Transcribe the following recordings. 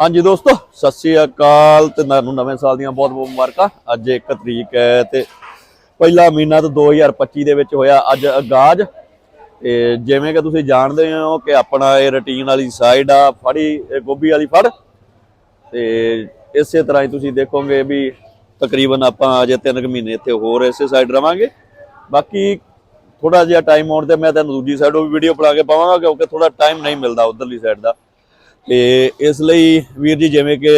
ਹਾਂਜੀ ਦੋਸਤੋ, ਸਤਿ ਸ੍ਰੀ ਅਕਾਲ ਤੇ ਤੁਹਾਨੂੰ ਨਵੇਂ ਸਾਲ ਦੀਆਂ ਬਹੁਤ ਬਹੁਤ ਮੁਬਾਰਕਾਂ। ਅੱਜ 1 ਤਰੀਕ ਹੈ ਤੇ ਪਹਿਲਾ ਮਹੀਨਾ ਤਾਂ 2025 ਦੇ ਵਿੱਚ ਹੋਇਆ ਅੱਜ ਆਗਾਜ਼ ਤੇ ਜਿਵੇਂ ਕਿ ਤੁਸੀਂ ਜਾਣਦੇ ਹੋ ਕਿ ਆਪਣਾ ਇਹ ਰੁਟੀਨ ਵਾਲੀ ਸਾਈਡ ਆ, ਫੜੀ ਗੋਭੀ ਵਾਲੀ ਫੜ। ਤੇ ਇਸੇ ਤਰ੍ਹਾਂ ਹੀ ਤੁਸੀਂ ਦੇਖੋਗੇ ਵੀ ਤਕਰੀਬਨ ਆਪਾਂ ਅਜੇ 3 ਮਹੀਨੇ ਇੱਥੇ ਹੋਰ ਇਸੇ ਸਾਈਡ ਰਵਾਂਗੇ। ਬਾਕੀ ਥੋੜਾ ਜਿਹਾ ਟਾਈਮ ਆਉਣ ਤੇ ਮੈਂ ਤੁਹਾਨੂੰ ਦੂਜੀ ਸਾਈਡੋਂ ਵੀ ਵੀਡੀਓ ਬਣਾ ਕੇ ਪਾਵਾਂਗਾ ਕਿਉਂਕਿ ਥੋੜਾ ਟਾਈਮ ਨਹੀਂ ਮਿਲਦਾ ਉਧਰਲੀ ਸਾਈਡ ਦਾ। ਤੇ ਇਸ ਲਈ ਵੀਰ ਜੀ ਜਿਵੇਂ ਕਿ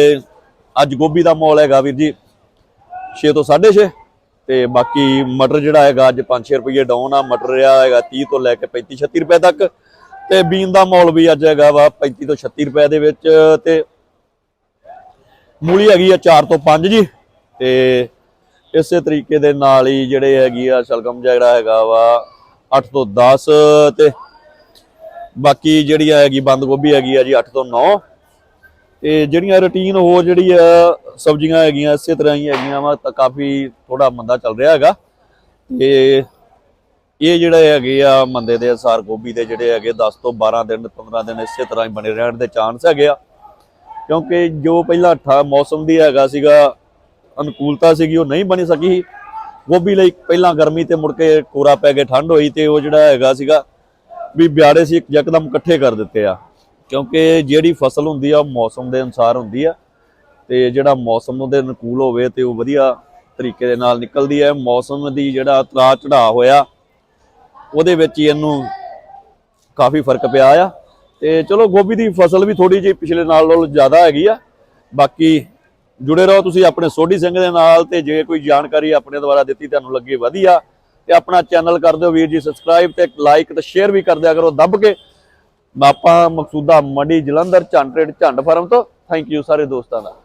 ਅੱਜ ਗੋਭੀ ਦਾ ਮੋਲ ਹੈਗਾ ਵੀਰ ਜੀ 6 ਤੋਂ 6.5 ਤੇ ਬਾਕੀ ਮਟਰ ਜਿਹੜਾ ਹੈਗਾ ਅੱਜ 5-6 ਰੁਪਏ ਡਾਊਨ ਆ, ਮਟਰ ਰਿਹਾ ਹੈਗਾ 30 ਤੋਂ ਲੈ ਕੇ 35-36 ਰੁਪਏ ਤੱਕ, ਤੇ ਬੀਨ ਦਾ ਮੋਲ ਵੀ ਅੱਜ ਹੈਗਾ ਵਾ 35 ਤੋਂ 36 ਰੁਪਏ ਦੇ ਵਿੱਚ, ਤੇ ਮੂਲੀ ਹੈਗੀ ਆ 4 ਤੋਂ 5 ਜੀ, ਤੇ ਇਸੇ ਤਰੀਕੇ ਦੇ ਨਾਲ ਹੀ ਜਿਹੜੇ ਹੈਗੀ ਆ ਸ਼ਲਗਮ ਜਿਹੜਾ ਹੈਗਾ ਵਾ 8 ਤੋਂ 10 ਤੇ ਬਾਕੀ ਜਿਹੜੀ ਹੈਗੀ ਬੰਦ ਗੋਭੀ ਹੈਗੀ ਆ ਜੀ 8 ਤੋਂ 9 ਤੇ ਜਿਹੜੀਆਂ ਰੁਟੀਨ ਹੋਰ ਜਿਹੜੀ ਆ, ਸਬਜ਼ੀਆਂ ਹੈਗੀਆਂ, ਇਸੇ ਤਰ੍ਹਾਂ ਹੀ ਹੈਗੀਆਂ ਵਾ, ਤਾਂ ਕਾਫੀ ਥੋੜਾ ਮੰਦਾ ਚੱਲ ਰਿਹਾ ਹੈਗਾ। ਤੇ ਇਹ ਜਿਹੜੇ ਹੈਗੇ ਆ, ਮੰਦੇ ਦੇ ਅਨਸਾਰ ਗੋਭੀ ਦੇ ਜਿਹੜੇ ਹੈਗੇ 10 ਤੋਂ 12 ਦਿਨ 15 ਦਿਨ ਇਸੇ ਤਰ੍ਹਾਂ ਹੀ ਬਣੇ ਰਹਿਣ ਦੇ ਚਾਂਸ ਹੈਗੇ ਆ। ਕਿਉਂਕਿ ਜੋ ਪਹਿਲਾਂ ਠਾ, ਮੌਸਮ ਦੀ ਹੈਗਾ ਸੀਗਾ, ਅਨੁਕੂਲਤਾ ਸੀਗੀ, ਉਹ ਨਹੀਂ ਬਣੀ ਸਕੀ। ਗੋਭੀ ਲਈ ਪਹਿਲਾਂ ਗਰਮੀ ਤੇ ਮੁੜ ਕੇ ਕੋਰਾ ਪੈ ਕੇ ਠੰਡ ਹੋਈ ਤੇ ਉਹ ਜਿਹੜਾ ਹੈਗਾ ਸੀਗਾ ਵੀ ਬਿਆੜੇ ਸੀ, ਇੱਕ ਯਕਦਮ ਇਕੱਠੇ ਕਰ ਦਿੱਤੇ ਆ। ਕਿਉਂਕਿ ਜਿਹੜੀ ਫਸਲ ਹੁੰਦੀ ਆ, ਉਹ ਮੌਸਮ ਦੇ ਅਨੁਸਾਰ ਹੁੰਦੀ ਆ। ਤੇ ਜਿਹੜਾ ਮੌਸਮ ਉਹਦੇ ਅਨੁਕੂਲ ਹੋਵੇ ਤੇ ਉਹ ਵਧੀਆ ਤਰੀਕੇ ਦੇ ਨਾਲ ਨਿਕਲਦੀ ਹੈ ਮੌਸਮ ਦੀ ਜਿਹੜਾ ਉਤਰਾਅ ਚੜਾਅ ਹੋਇਆ, ਉਹਦੇ ਵਿੱਚ ਹੀ ਇਹਨੂੰ ਕਾਫੀ ਫ਼ਰਕ ਪਿਆ ਆ। ਤੇ ਚਲੋ ਗੋਭੀ ਦੀ ਫਸਲ ਵੀ ਥੋੜੀ ਜਿਹੀ ਪਿਛਲੇ ਨਾਲ ਨਾਲੋਂ ਜ਼ਿਆਦਾ ਹੈਗੀ ਆ। ਬਾਕੀ ਜੁੜੇ ਰਹੋ ਤੁਸੀਂ ਆਪਣੇ ਸੋਢੀ ਸਿੰਘ ਦੇ ਨਾਲ ਤੇ ਜੇ ਕੋਈ ਜਾਣਕਾਰੀ ਆਪਣੇ ਦੁਆਰਾ ਦਿੱਤੀ ਤੁਹਾਨੂੰ ਲੱਗੇ, ਵਧੀਆ। ਤੇ ਆਪਣਾ ਚੈਨਲ ਕਰ ਦਿਓ ਵੀਰ ਜੀ ਸਬਸਕ੍ਰਾਈਬ ਤੇ ਲਾਈਕ ਤੇ ਸ਼ੇਅਰ ਵੀ ਕਰ ਦਿਆ ਕਰੋ, ਦੱਬ ਕੇ। ਆਪਾਂ ਮਕਸੂਦਾ ਮੰਡੀ ਜਲੰਧਰ ਝੰਡ ਟ੍ਰੇਡ ਝੰਡ ਫਾਰਮ ਤੋਂ ਥੈਂਕ ਯੂ ਸਾਰੇ ਦੋਸਤਾਂ ਦਾ।